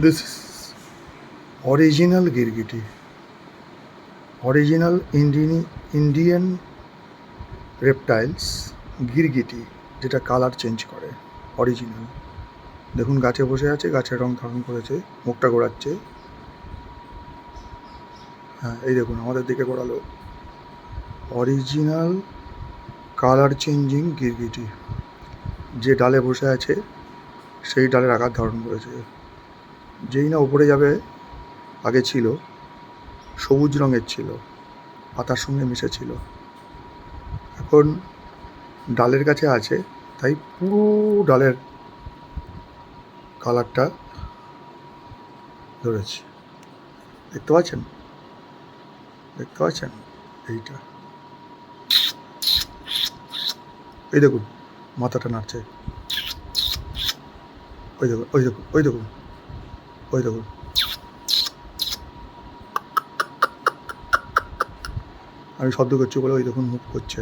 This is original গিরগিটি original Indian Indian reptiles গিরগিটি যেটা কালার চেঞ্জ করে অরিজিনাল দেখুন, গাছে বসে আছে, গাছের রং ধারণ করেছে, মুখটা ঘোরাচ্ছে হ্যাঁ এই দেখুন, আমাদের দিকে ঘোরালো অরিজিনাল কালার চেঞ্জিং গিরগিটি যে ডালে বসে আছে, সেই ডালের আকার ধারণ করেছে। যেই না উপরে যাবে, আগে ছিল, সবুজ রঙের ছিল, পাতার সঙ্গে মিশেছিল। এখন ডালের কাছে আছে, তাই পুরো ডালের কালারটা ধরেছে। দেখতে পাচ্ছেন? দেখতে পাচ্ছেন? এইটা। এই দেখুন, মাথাটা নাড়ছে। ওই দেখুন ওই দেখুন ওই দেখুন। ওই দেখুন আমি শব্দ করছি বলে ওই দেখুন মুখ করছে।